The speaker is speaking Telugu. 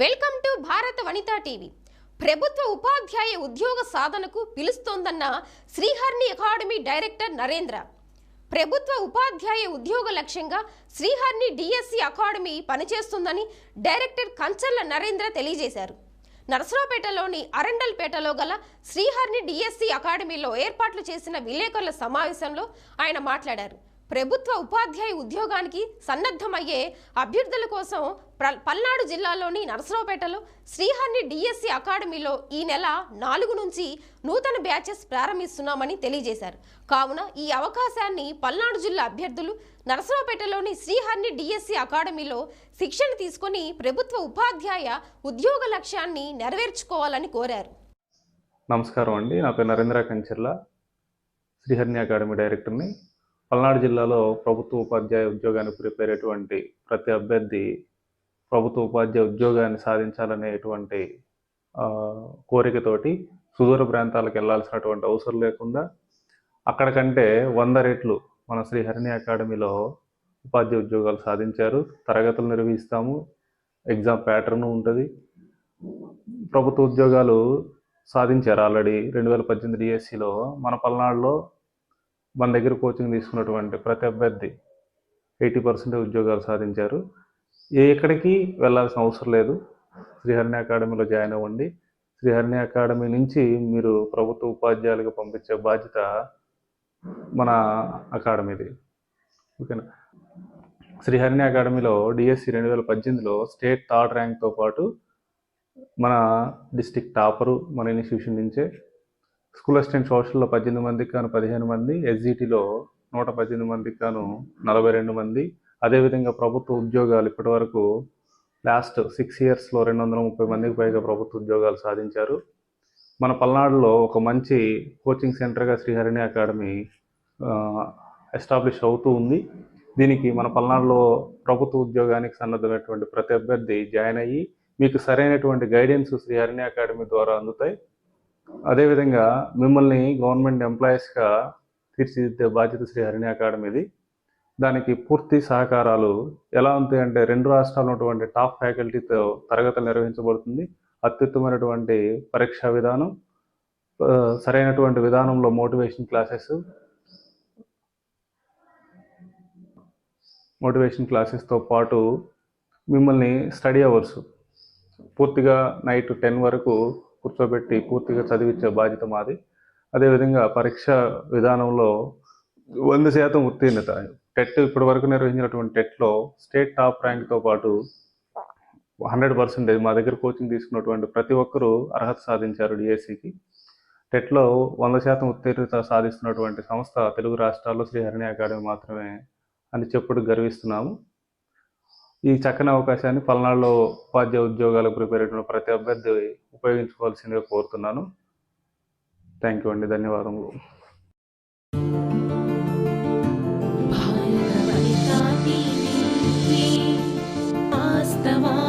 వెల్కమ్ టు భారత వనితా టీవీ. ప్రభుత్వ ఉపాధ్యాయ ఉద్యోగ సాధనకు పిలుస్తోందన్న శ్రీహర్ని అకాడమీ డైరెక్టర్ నరేంద్ర. ప్రభుత్వ ఉపాధ్యాయ ఉద్యోగ లక్ష్యంగా శ్రీహర్ని డిఎస్సి అకాడమీ పనిచేస్తుందని డైరెక్టర్ కంచర్ల నరేంద్ర తెలియజేశారు. నరసరావుపేటలోని అరండల్పేటలో గల శ్రీహర్ని డిఎస్సి అకాడమీలో ఏర్పాట్లు చేసిన విలేకరుల సమావేశంలో ఆయన మాట్లాడారు. ప్రభుత్వ ఉపాధ్యాయ ఉద్యోగానికి సన్నద్ధమయ్యే అభ్యర్థుల కోసం పల్నాడు జిల్లాలోని నరసరావుపేటలో శ్రీహర్ని డిఎస్సి అకాడమీలో ఈ నెల నాలుగు నుంచి నూతన బ్యాచెస్ ప్రారంభిస్తున్నామని తెలియజేశారు. కావున ఈ అవకాశాన్ని పల్నాడు జిల్లా అభ్యర్థులు నరసరావుపేటలోని శ్రీహర్ని డిఎస్సి అకాడమీలో శిక్షణ తీసుకొని ప్రభుత్వ ఉపాధ్యాయ ఉద్యోగ లక్ష్యాన్ని నెరవేర్చుకోవాలని కోరారు. నమస్కారం అండి. నా పేరు నరేంద్ర కంచెర్ల. శ్రీహర్ని అకాడమీ డైరెక్టర్ని పల్నాడు జిల్లాలో ప్రభుత్వ ఉపాధ్యాయ ఉద్యోగాన్ని ప్రిపేర్ ప్రతి అభ్యర్థి ప్రభుత్వ ఉపాధ్యాయ ఉద్యోగాన్ని సాధించాలనేటువంటి కోరికతోటి సుదూర ప్రాంతాలకు వెళ్ళాల్సినటువంటి అవసరం లేకుండా అక్కడికంటే వంద రెట్లు మన శ్రీహరిణి అకాడమీలో ఉపాధ్యాయ ఉద్యోగాలు సాధించారు. తరగతులు నిర్వహిస్తాము. ఎగ్జామ్ ప్యాటర్న్ ఉంటుంది. ప్రభుత్వ ఉద్యోగాలు సాధించారు ఆల్రెడీ. రెండు వేల పద్దెనిమిది డిఎస్సిలో మన పల్నాడులో మన దగ్గర కోచింగ్ తీసుకున్నటువంటి ప్రతి అభ్యర్థి ఎయిటీ పర్సెంట్ ఉద్యోగాలు సాధించారు. ఏ ఎక్కడికి వెళ్ళాల్సిన అవసరం లేదు. శ్రీహరిణి అకాడమీలో జాయిన్ అవ్వండి. శ్రీహరిణి అకాడమీ నుంచి మీరు ప్రభుత్వ ఉపాధ్యాయులకు పంపించే బాధ్యత మన అకాడమీది. ఓకేనా? శ్రీహరిణి అకాడమీలో డిఎస్సి రెండు వేల పద్దెనిమిదిలో స్టేట్ థర్డ్ ర్యాంక్తో పాటు మన డిస్టిక్ టాపరు మన ఇన్స్టిట్యూషన్ నుంచే స్కూల్ అసిస్టెంట్ సోషల్లో పద్దెనిమిది మందికి కాను పదిహేను మంది ఎస్జిటిలో నూట పద్దెనిమిది మందికి కాను నలభై రెండు మంది. అదేవిధంగా ప్రభుత్వ ఉద్యోగాలు ఇప్పటి వరకు లాస్ట్ సిక్స్ ఇయర్స్లో రెండు వందల ముప్పై మందికి పైగా ప్రభుత్వ ఉద్యోగాలు సాధించారు. మన పల్నాడులో ఒక మంచి కోచింగ్ సెంటర్గా శ్రీహరిణి అకాడమీ ఎస్టాబ్లిష్ అవుతూ ఉంది. దీనికి మన పల్నాడులో ప్రభుత్వ ఉద్యోగానికి సన్నద్ధమైనటువంటి ప్రతి అభ్యర్థి జాయిన్ అయ్యి మీకు సరైనటువంటి గైడెన్స్ శ్రీహరిణి అకాడమీ ద్వారా అందుతాయి. అదేవిధంగా మిమ్మల్ని గవర్నమెంట్ ఎంప్లాయీస్గా తీర్చిదిద్దే బాధ్యత శ్రీ హరిణి అకాడమీది. దానికి పూర్తి సహకారాలు ఎలా ఉంటాయి అంటే రెండు రాష్ట్రాల్లో ఉన్నటువంటి టాప్ ఫ్యాకల్టీతో తరగతులు నిర్వహించబడుతుంది. అత్యుత్తమైనటువంటి పరీక్షా విధానం సరైనటువంటి విధానంలో మోటివేషన్ క్లాసెస్ మోటివేషన్ క్లాసెస్తో పాటు మిమ్మల్ని స్టడీ అవర్స్ పూర్తిగా నైట్ టెన్ వరకు కూర్చోబెట్టి పూర్తిగా చదివించే బాధ్యత మాది. అదేవిధంగా పరీక్ష విధానంలో వంద శాతం ఉత్తీర్ణత. టెట్ ఇప్పటి వరకు నిర్వహించినటువంటి టెట్లో స్టేట్ టాప్ ర్యాంక్తో పాటు హండ్రెడ్ పర్సెంటేజ్ మా దగ్గర కోచింగ్ తీసుకున్నటువంటి ప్రతి ఒక్కరూ అర్హత సాధించారు డిఎస్సికి. టెట్లో వంద శాతం ఉత్తీర్ణత సాధిస్తున్నటువంటి సంస్థ తెలుగు రాష్ట్రాల్లో శ్రీహరిణి అకాడమీ మాత్రమే అని చెప్పుడు గర్విస్తున్నాము. ఈ చక్కని అవకాశాన్ని పల్నాడులో ఉపాధ్యాయ ఉద్యోగాలకు ప్రిపేర్ అయిన ప్రతి అభ్యర్థి ఉపయోగించుకోవాల్సిందిగా కోరుతున్నాను. థ్యాంక్ యూ అండి. ధన్యవాదములు. వాస్తవా